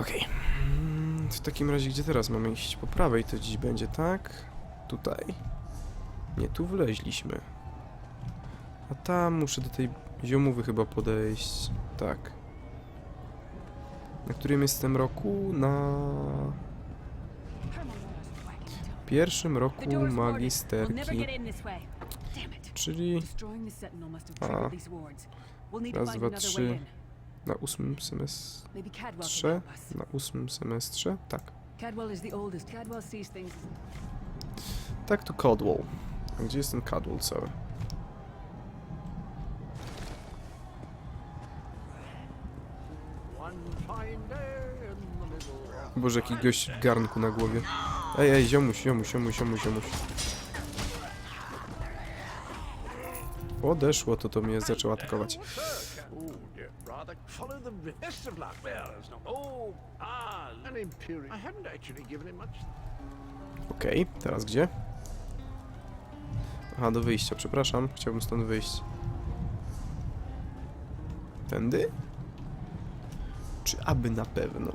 Okej. Mm, W takim razie, gdzie teraz mamy iść? Po prawej to dziś będzie, tak? Tutaj. Nie, tu wleźliśmy. A tam muszę do tej ziomowy chyba podejść. Tak. Na którym jestem roku? Na pierwszym roku magisterki. Czyli A. Raz, dwa, trzy. Na ósmym semestrze. Na ósmym semestrze? Tak. Tak, tu Codwall. A gdzie jest ten Codwall cały? Boże, jaki gość w garnku na głowie. Ej, ej, ziomuś, ziomuś, ziomuś, ziomuś, ziomuś. Podeszło to, to mnie zaczęło atakować. Oh, dear brother, follow the rest of Lockbearers. No, oh, ah, an Imperial. I hadn't actually given him much. Okej, teraz gdzie? Aha, do wyjścia, przepraszam. Chciałbym stąd wyjść. Tędy? Czy aby na pewno?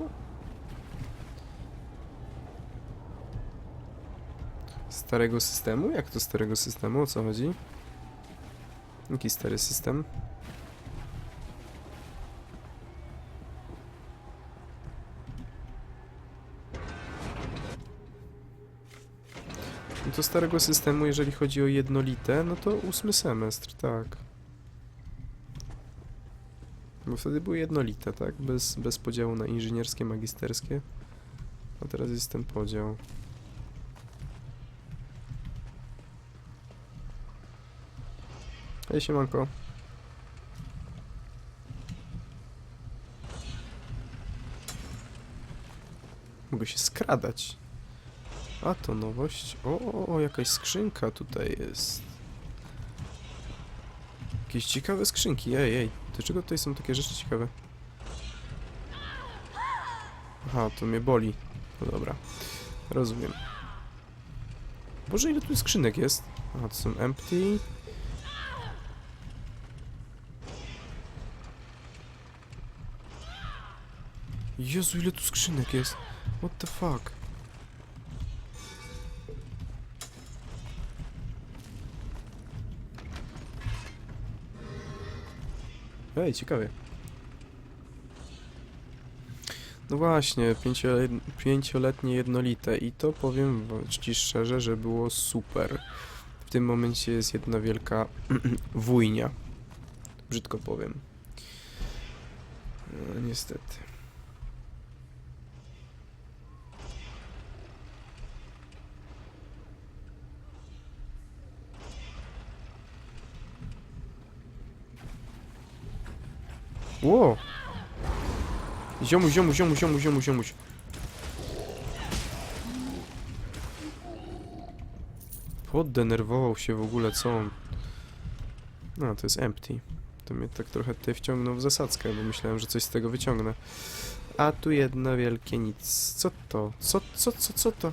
Starego systemu? Jak to starego systemu? O co chodzi? Jaki stary system? No to starego systemu, jeżeli chodzi o jednolite, no to ósmy semestr, tak. Bo wtedy były jednolite, tak? Bez, bez podziału na inżynierskie, magisterskie. A teraz jest ten podział. Hej, siemanko. Mogę się skradać. A to nowość. O, o, jakaś skrzynka tutaj jest. Jakieś ciekawe skrzynki. Ej, ej. Dlaczego tutaj są takie rzeczy ciekawe? Aha, to mnie boli. No dobra. Rozumiem. Boże, ile tu skrzynek jest? Aha, to są empty. Jezu, ile tu skrzynek jest? What the fuck? Ej, ciekawie. No właśnie, pięciole- pięcioletnie jednolite i to powiem ci szczerze, że było super. W tym momencie jest jedna wielka wujnia. Brzydko powiem. No, niestety. Ło! Ziomuś, ziomuś, ziomuś, ziomuś, ziomuś, ziomuś. Poddenerwował się w ogóle, co on... No, to jest empty. To mnie tak trochę tutaj wciągnął w zasadzkę, bo myślałem, że coś z tego wyciągnę. A tu jedno wielkie nic. Co to? Co, co, co, co to?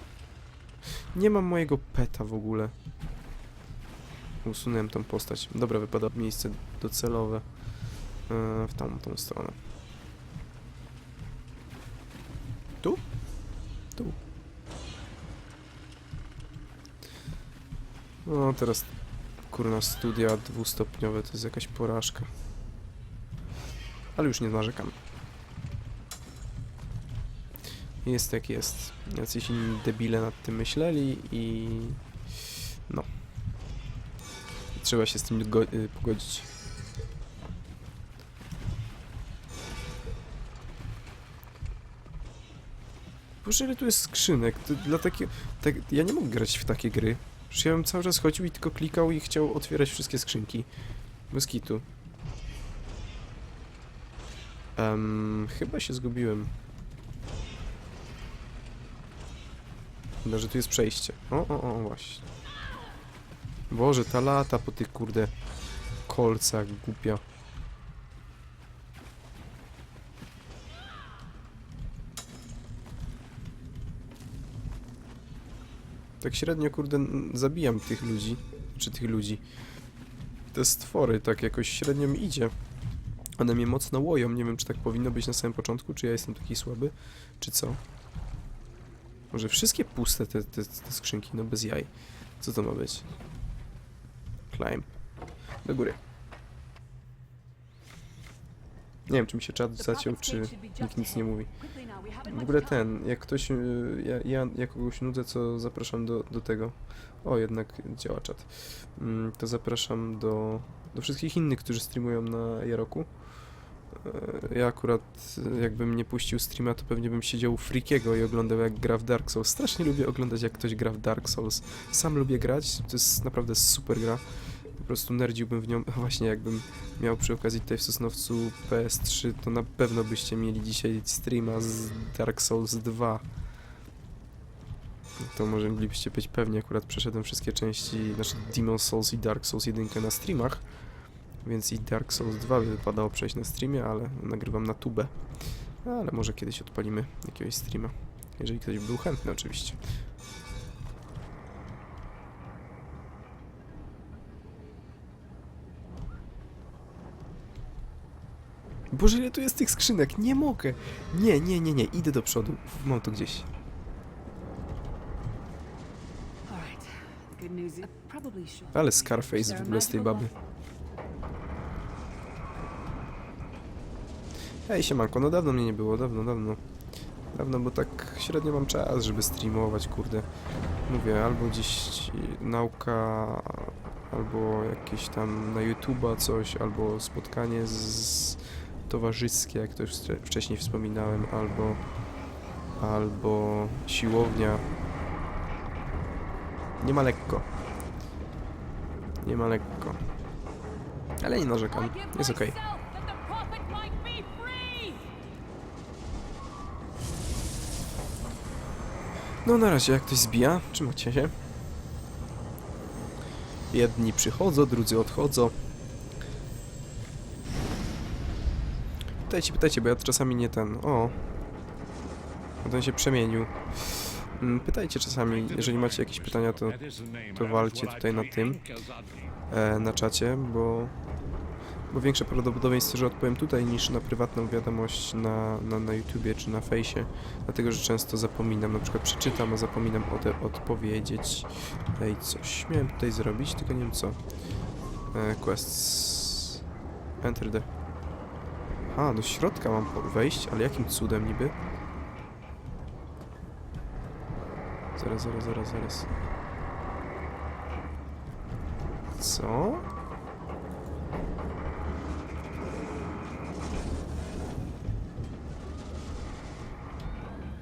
Nie mam mojego peta w ogóle. Usunąłem tą postać. Dobra, wypada miejsce docelowe. E, w tamtą stronę. Tu? Tu. No teraz kurna studia dwustopniowe to jest jakaś porażka. Ale już nie narzekam. Jest jak jest. Jacyś inni debile nad tym myśleli i... No. Trzeba się z tym y, pogodzić. Boże, ile tu jest skrzynek? To dla takie, tak, ja nie mogę grać w takie gry. Przecież ja bym cały czas chodził i tylko klikał i chciał otwierać wszystkie skrzynki. Bez kitu. Em, chyba się zgubiłem. Chyba, że tu jest przejście. O, o, o, właśnie. Boże, ta lata po tych kurde kolcach głupia. Tak średnio, kurde, zabijam tych ludzi. Czy tych ludzi. Te stwory, tak jakoś średnio mi idzie. One mnie mocno łoją, nie wiem czy tak powinno być na samym początku, czy ja jestem taki słaby, czy co? Może wszystkie puste te, te, te skrzynki, no bez jaj. Co to ma być? Climb. Do góry. Nie wiem, czy mi się czat zaciął, czy nikt nic nie mówi. W ogóle ten, jak ktoś, y, ja, ja, ja kogoś nudzę, co zapraszam do, do tego. O, jednak działa czat. Mm, To zapraszam do, do wszystkich innych, którzy streamują na Jaroku. E, Ja akurat, y, jakbym nie puścił streama, to pewnie bym siedział u Freakiego i oglądał jak gra w Dark Souls. Strasznie lubię oglądać, jak ktoś gra w Dark Souls. Sam lubię grać, to jest naprawdę super gra. Po prostu nerdziłbym w nią. Właśnie, jakbym miał przy okazji tutaj w Sosnowcu PS3, to na pewno byście mieli dzisiaj streama z Dark Souls 2. To może moglibyście być pewni, akurat przeszedłem wszystkie części, znaczy Demon Souls i Dark Souls 1 na streamach, więc i Dark Souls 2 by wypadało przejść na streamie, ale nagrywam na tubę. Ale może kiedyś odpalimy jakiegoś streama, jeżeli ktoś był chętny oczywiście. Boże, ile tu jest tych skrzynek? Nie mogę! Nie, nie, nie, nie, idę do przodu. Mam to gdzieś. Ale Scarface w ogóle z tej baby. lock? Ej, siemanko, no dawno mnie nie było, dawno, dawno. Dawno, bo tak średnio mam czas, żeby streamować, kurde. Mówię, albo gdzieś nauka, albo jakieś tam na YouTube'a coś, albo spotkanie z towarzyskie, jak to już wcze- wcześniej wspominałem, albo albo siłownia. Nie ma lekko. Nie ma lekko. Ale nie narzekam, jest okej. No na razie, jak ktoś zbija, trzymajcie się. Jedni przychodzą, drudzy odchodzą. Pytajcie, pytajcie, bo ja czasami nie ten... O! Ten się przemienił. Mm, Pytajcie czasami, jeżeli macie jakieś pytania, to to walcie tutaj na tym. e, na czacie, bo, bo większe prawdopodobieństwo, że odpowiem tutaj niż na prywatną wiadomość na, na, na YouTubie czy na fejsie, dlatego że często zapominam, na przykład przeczytam, a zapominam o te odpowiedzieć. Ej, coś miałem tutaj zrobić, tylko nie wiem co. E, quests. Enter the... A, do środka mam wejść, ale jakim cudem niby? Zaraz, zaraz, zaraz, zaraz. Co?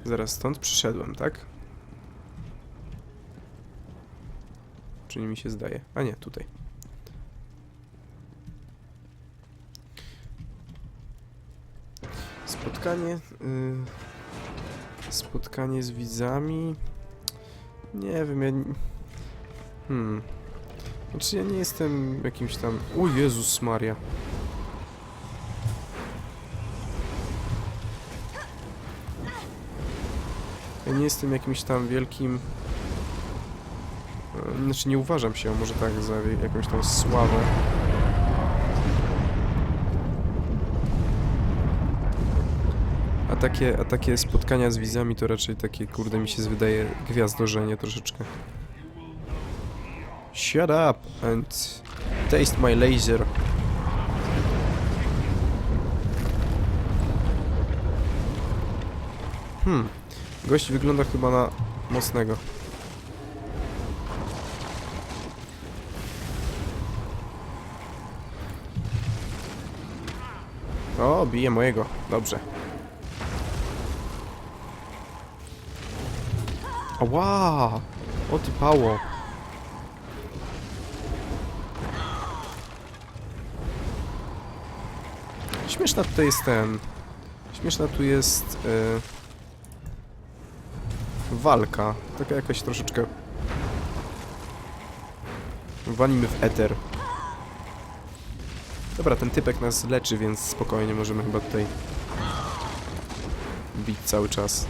Zaraz stąd przyszedłem, tak? Czyli mi się zdaje. A nie, tutaj. Spotkanie. y, spotkanie z widzami. Nie wiem, ja. Hmm. Znaczy ja nie jestem jakimś tam... O Jezus Maria. Ja nie jestem jakimś tam wielkim... e, Znaczy nie uważam się może tak za jakąś tam sławę. Takie, a takie spotkania z widzami to raczej takie, kurde, mi się wydaje gwiazdorzenie troszeczkę. Shut up and taste my laser. Hmm. Gość wygląda chyba na mocnego. O, bije mojego. Dobrze. Ała! O ty pało. Śmieszna tutaj jest ten... Śmieszna tu jest... y, walka. Taka jakaś troszeczkę... Walimy w eter. Dobra, ten typek nas leczy, więc spokojnie możemy chyba tutaj... bić cały czas.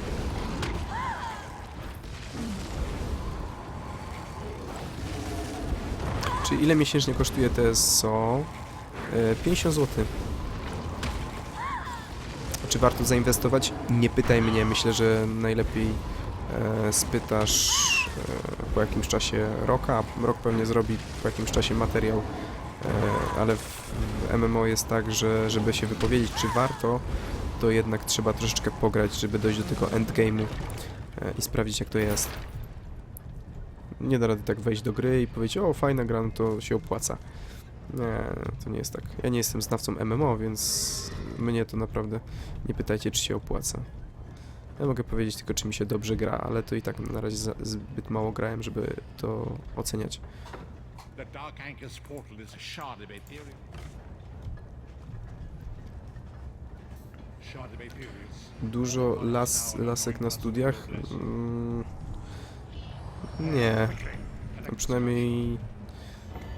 Ile miesięcznie kosztuje TSO? E, 50 zł. czy warto zainwestować? Nie pytaj mnie, myślę, że najlepiej e, spytasz e, po jakimś czasie Roka. Rok pewnie zrobi po jakimś czasie materiał, e, ale w, MMO jest tak, że żeby się wypowiedzieć, czy warto, to jednak trzeba troszeczkę pograć, żeby dojść do tego endgame'u i sprawdzić, jak to jest. Nie da rady tak wejść do gry i powiedzieć, o fajna gra, no to się opłaca. Nie, to nie jest tak. Ja nie jestem znawcą MMO, więc mnie to naprawdę nie pytajcie, czy się opłaca. Ja mogę powiedzieć tylko, czy mi się dobrze gra, ale to i tak na razie za, zbyt mało grałem, żeby to oceniać. Dużo las, lasek na studiach? Mm, nie, a przynajmniej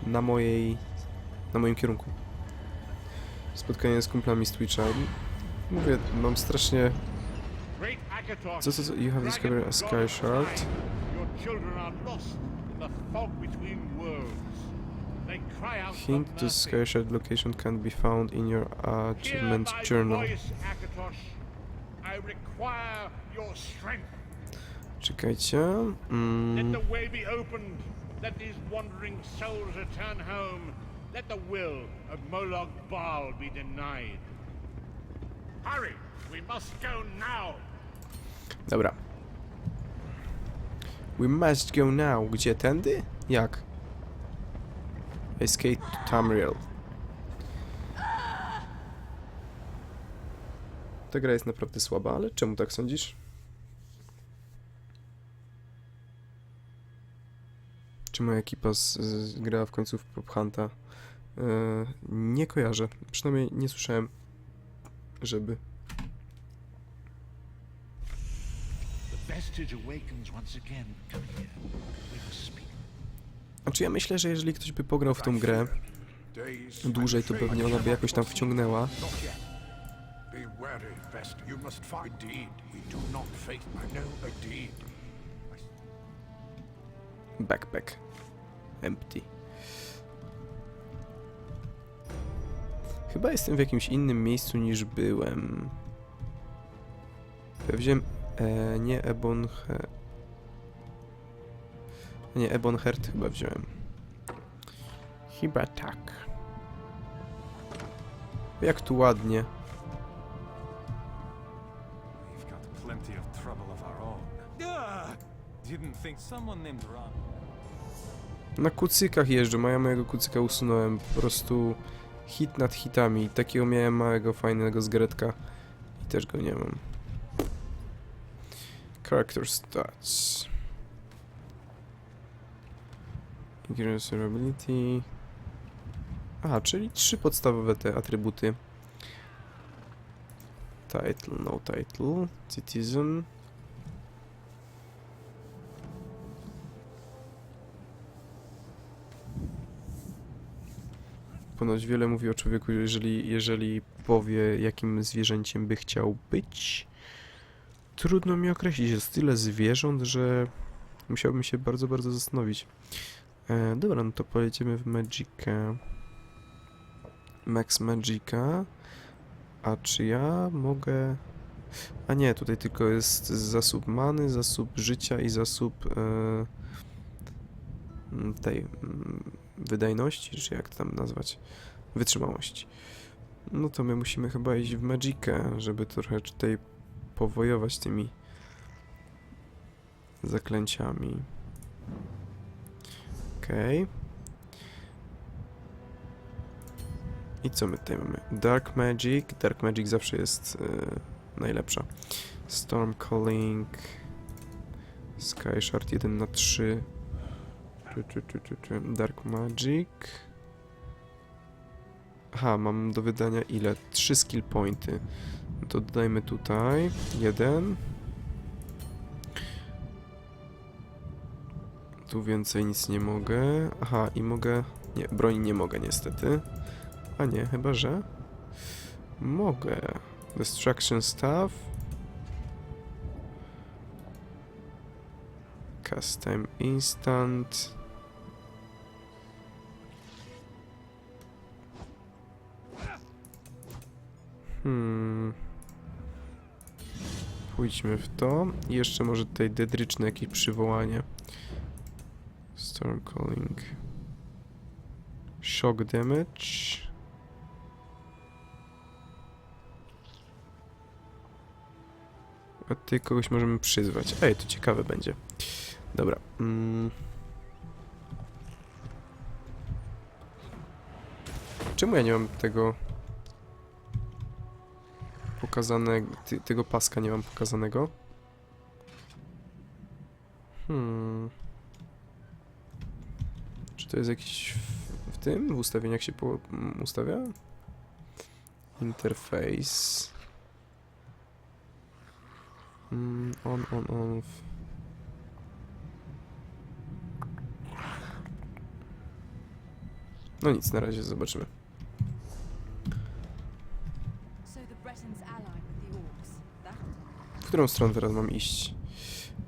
na mojej, na moim kierunku. Spotkanie z kumplami z Twitcha. Mówię, mam strasznie... Co, co, co? You have discovered a sky shard. Hint to sky shard location can be found in your achievement journal. I require your strength. Czekajcie. Let Mm, dobra. We must go now. Gdzie? Tędy? Jak? Escape to Tamriel. Ta gra jest naprawdę słaba, ale czemu tak sądzisz? Czy moja ekipa z, z, grała w końcu w Prop Hunta? E, nie kojarzę. Przynajmniej nie słyszałem, żeby. Znaczy ja myślę, że jeżeli ktoś by pograł w tą grę dłużej, to pewnie ona by jakoś tam wciągnęła. Be wary, Vest. You must find deed. We do not face. I know a deed. Backpack. Empty. Chyba jestem w jakimś innym miejscu niż byłem. Ja wziąłem... E, nie Ebonhe... Nie, Ebonhert chyba wziąłem. Chyba tak. Jak tu ładnie. Na kucykach jeżdżę, a ja mojego kucyka usunąłem. Po prostu hit nad hitami. Takiego miałem małego, fajnego zgretka i też go nie mam. Character stats. Increase ability. Aha, czyli trzy podstawowe te atrybuty. Title, no title. Citizen. Ponoć wiele mówi o człowieku, jeżeli, jeżeli powie, jakim zwierzęciem by chciał być. Trudno mi określić, jest tyle zwierząt, że musiałbym się bardzo, bardzo zastanowić. E, dobra, no to pojedziemy w Magica. Max Magica. A czy ja mogę... A nie, tutaj tylko jest zasób many, zasób życia i zasób e, tej mm, wydajności, czy jak to tam nazwać, wytrzymałości. No to my musimy chyba iść w Magicę, żeby trochę tutaj powojować tymi zaklęciami. Okej. I co my tutaj mamy? Dark Magic. Dark Magic zawsze jest y, najlepsza. Storm Calling. Sky Shard 1 na 3. Czy, czy, czy, czy, czy. Dark Magic. Aha, mam do wydania ile? 3 skill pointy. No to dodajmy tutaj. Jeden. Tu więcej nic nie mogę. Aha, i mogę... Nie, broni nie mogę niestety. A nie, chyba że... Mogę. Destruction Staff. Cast Time Instant. Hmm. Pójdźmy w to. I jeszcze może tutaj dedryczne jakieś przywołanie. Storm Calling. Shock damage. A tutaj kogoś możemy przyzwać. Ej, to ciekawe będzie. Dobra. Mm. Czemu ja nie mam tego pokazanego, ty, tego paska nie mam pokazanego? Hmm. Czy to jest jakiś w, w tym, w ustawieniach się po, mm, ustawia? Interface. Mm, on, on, on. No nic, na razie zobaczymy. So the Bretons allied with the Orcs. That W którą stronę teraz mam iść?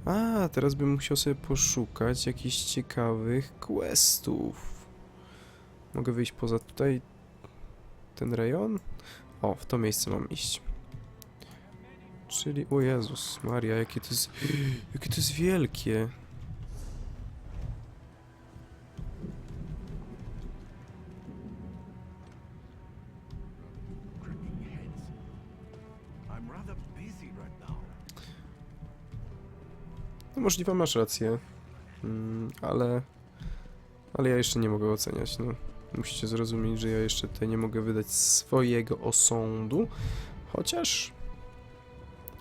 A, teraz bym musiał sobie poszukać jakichś ciekawych questów. Mogę wyjść poza tutaj ten rejon? O, w to miejsce mam iść. Czyli, o Jezus Maria, jakie to jest, jakie to jest wielkie. No możliwe masz rację, mm, ale, ale ja jeszcze nie mogę oceniać, no. Musicie zrozumieć, że ja jeszcze tutaj nie mogę wydać swojego osądu, chociaż,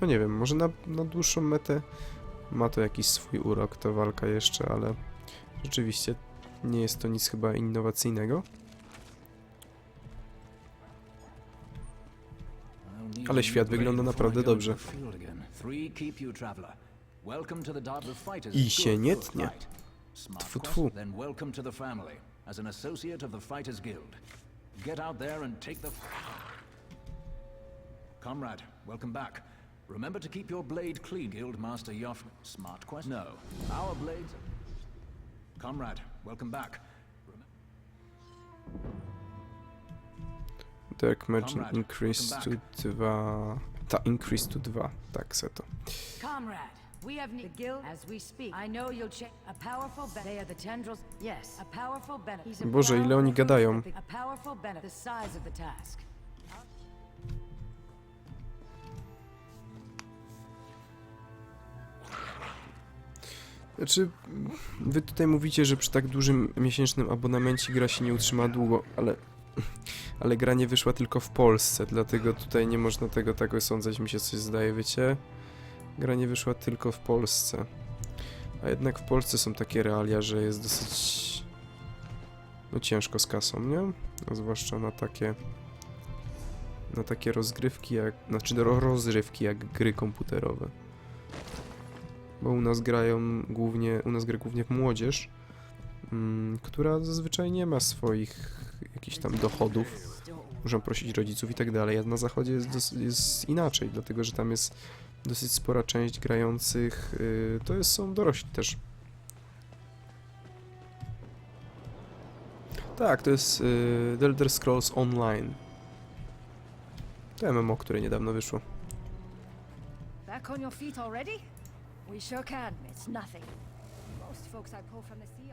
no nie wiem, może na, na dłuższą metę ma to jakiś swój urok, ta walka jeszcze, ale rzeczywiście nie jest to nic chyba innowacyjnego. Ale świat wygląda naprawdę dobrze. I się nie tnie. Tfu, tfu. Then welcome to the family as an associate of the Fighters Guild. Get out there and take the. Comrade, welcome back. Remember to keep your blade clean, Guild Master Yoff. Smart quest? No. Our blades. Comrade, welcome back. Dark Merchant Comrade, increase to 2. Ta, increase to 2. Tak, se to. Comrade, we have the guild as we speak. I know you'll check a powerful ben- They are the tendrils. Yes, a powerful benefit. Boże, ile oni gadają. A powerful benefit. The size of the task. Znaczy, wy tutaj mówicie, że przy tak dużym miesięcznym abonamencie gra się nie utrzyma długo, ale, ale gra nie wyszła tylko w Polsce, dlatego tutaj nie można tego tak osądzać, mi się coś zdaje, wiecie? Gra nie wyszła tylko w Polsce. A jednak w Polsce są takie realia, że jest dosyć no ciężko z kasą, nie? No, zwłaszcza na takie na takie rozgrywki jak, znaczy ro- rozrywki jak gry komputerowe bo u nas grają głównie, u nas gra głównie młodzież, mm, która zazwyczaj nie ma swoich jakichś tam dochodów, muszą prosić rodziców i tak dalej, a na zachodzie jest, jest inaczej, dlatego że tam jest dosyć spora część grających, y, to jest, są dorośli też. Tak, to jest y, The Elder Scrolls Online. To MMO, które niedawno wyszło. Back on your feet already? We sure can. It's nothing. Most folks I pull from the sea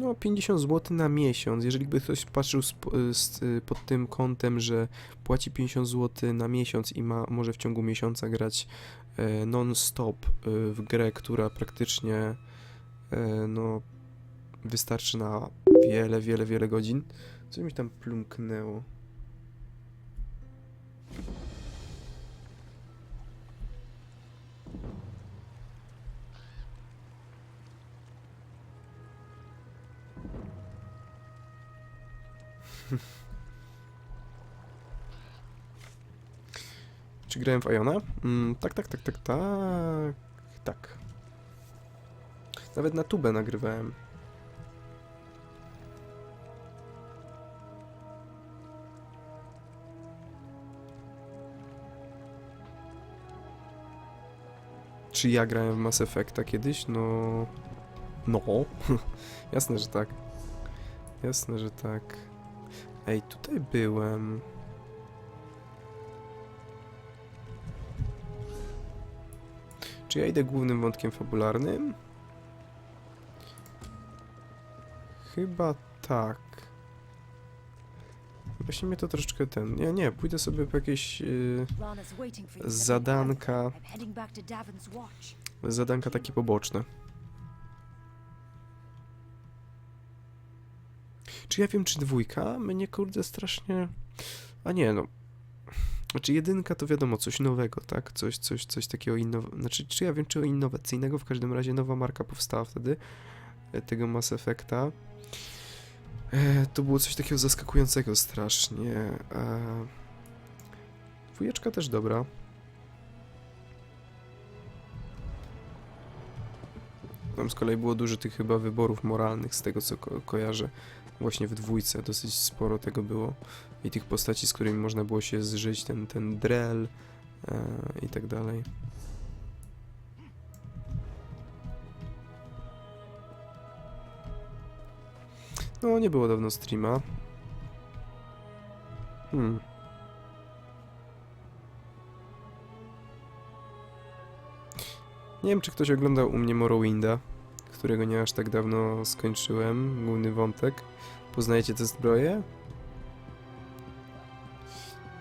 No, 50 zł na miesiąc. Jeżeli by ktoś patrzył sp- z, y, pod tym kątem, że płaci 50 zł na miesiąc i ma, może w ciągu miesiąca grać e, non-stop e, w grę, która praktycznie e, no, wystarczy na wiele, wiele, wiele godzin. Co mi tam plumknęło? Czy grałem w Iona? Mm, tak, tak, tak, tak, tak. Tak. Nawet na tubę nagrywałem. Czy ja grałem w Mass Effecta kiedyś? No... No. Jasne, że tak. Jasne, że tak. Ej, tutaj byłem. Czy ja idę głównym wątkiem fabularnym? Chyba tak. Właśnie mnie to troszeczkę ten. Ja nie, pójdę sobie po jakieś yy, zadanka, zadanka takie poboczne. Czy ja wiem, czy dwójka? Mnie kurde strasznie. A nie, no. Znaczy jedynka to wiadomo, coś nowego, tak? Coś, coś, coś takiego innowego. Znaczy, czy ja wiem, czy innowacyjnego? W każdym razie nowa marka powstała wtedy. e, Tego Mass Effecta. E, to było coś takiego zaskakującego strasznie. E, dwójeczka też dobra. Tam z kolei było dużo tych chyba wyborów moralnych, z tego co ko kojarzę. Właśnie w dwójce dosyć sporo tego było. I tych postaci, z którymi można było się zżyć, ten, ten Drell e, i tak dalej. No, nie było dawno streama. Hmm. Nie wiem, czy ktoś oglądał u mnie Morrowinda, którego nie aż tak dawno skończyłem, główny wątek. Poznajecie te zbroje?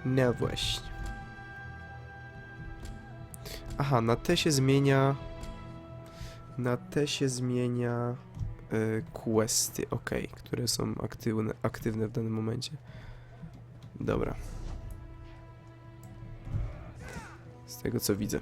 No właśnie. Aha, na te się zmienia... Na te się zmienia y, questy, ok, które są aktywne, aktywne w danym momencie. Dobra. Z tego co widzę.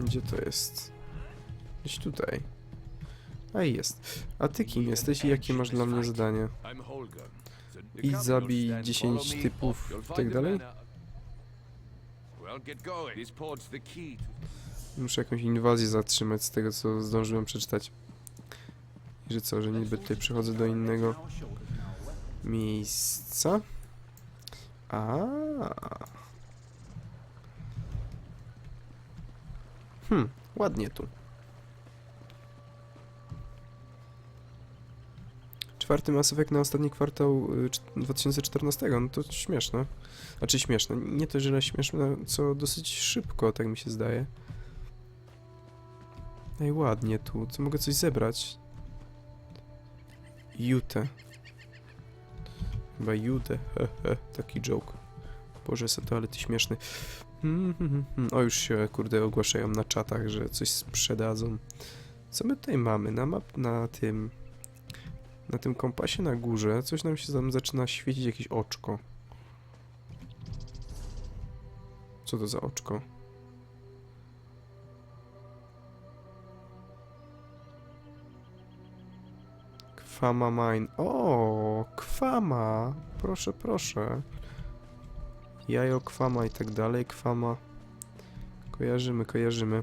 Gdzie to jest? Gdzieś tutaj. A i jest. A ty kim jesteś i jakie masz dla mnie zadanie? Capital zabij stand, 10 follow me, typów i tak dalej? Muszę jakąś inwazję zatrzymać z tego, co zdążyłem przeczytać. I że co, że niby tutaj przechodzę do innego miejsca? A. Hmm, ładnie tu. Czwarty Mass na ostatni kwartał y, cz- 2014, no to śmieszne. Znaczy śmieszne, nie to źle śmieszne, co dosyć szybko, tak mi się zdaje. Ej, ładnie tu. Co mogę coś zebrać? Jutę. Chyba Jutę. Taki joke. Boże, se toalety śmieszny. O, już się, kurde, ogłaszają na czatach, że coś sprzedadzą. Co my tutaj mamy? Na map, na tym... Na tym kompasie na górze coś nam się tam zaczyna świecić jakieś oczko. Co to za oczko? Kwama mine. O, kwama. Proszę, proszę. Jajo, kwama i tak dalej. Kwama. Kojarzymy, kojarzymy.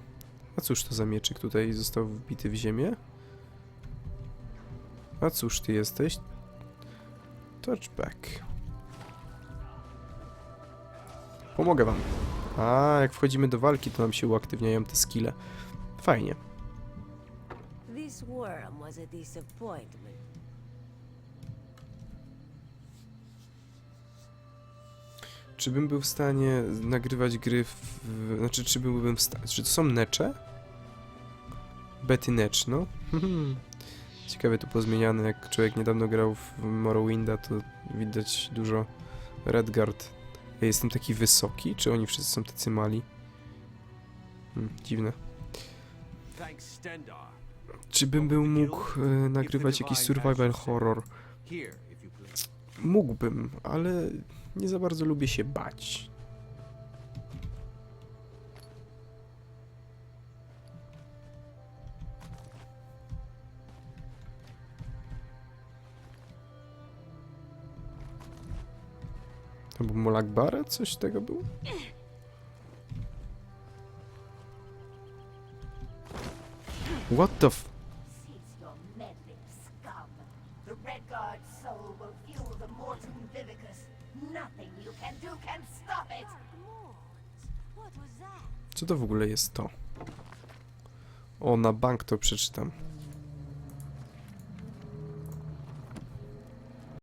A cóż to za mieczyk tutaj został wbity w ziemię? A cóż ty jesteś? Touchback. Pomogę wam. A, jak wchodzimy do walki, to nam się uaktywniają te skille. Fajnie. This worm was a disappointment. Czy bym był w stanie nagrywać gry w... Znaczy, czy byłbym w stanie... Czy to są necze? Betty Necz, no. Ciekawe tu pozmieniane, jak człowiek niedawno grał w Morrowinda, to widać dużo Redguard. Ja jestem taki wysoki, czy oni wszyscy są tacy mali? Hmm, dziwne. Czy bym był mógł e, nagrywać jakiś survival horror? Mógłbym, ale nie za bardzo lubię się bać. To był Molak Bara? Coś tego było? What the f... Co to w ogóle jest to? O, na bank to przeczytam.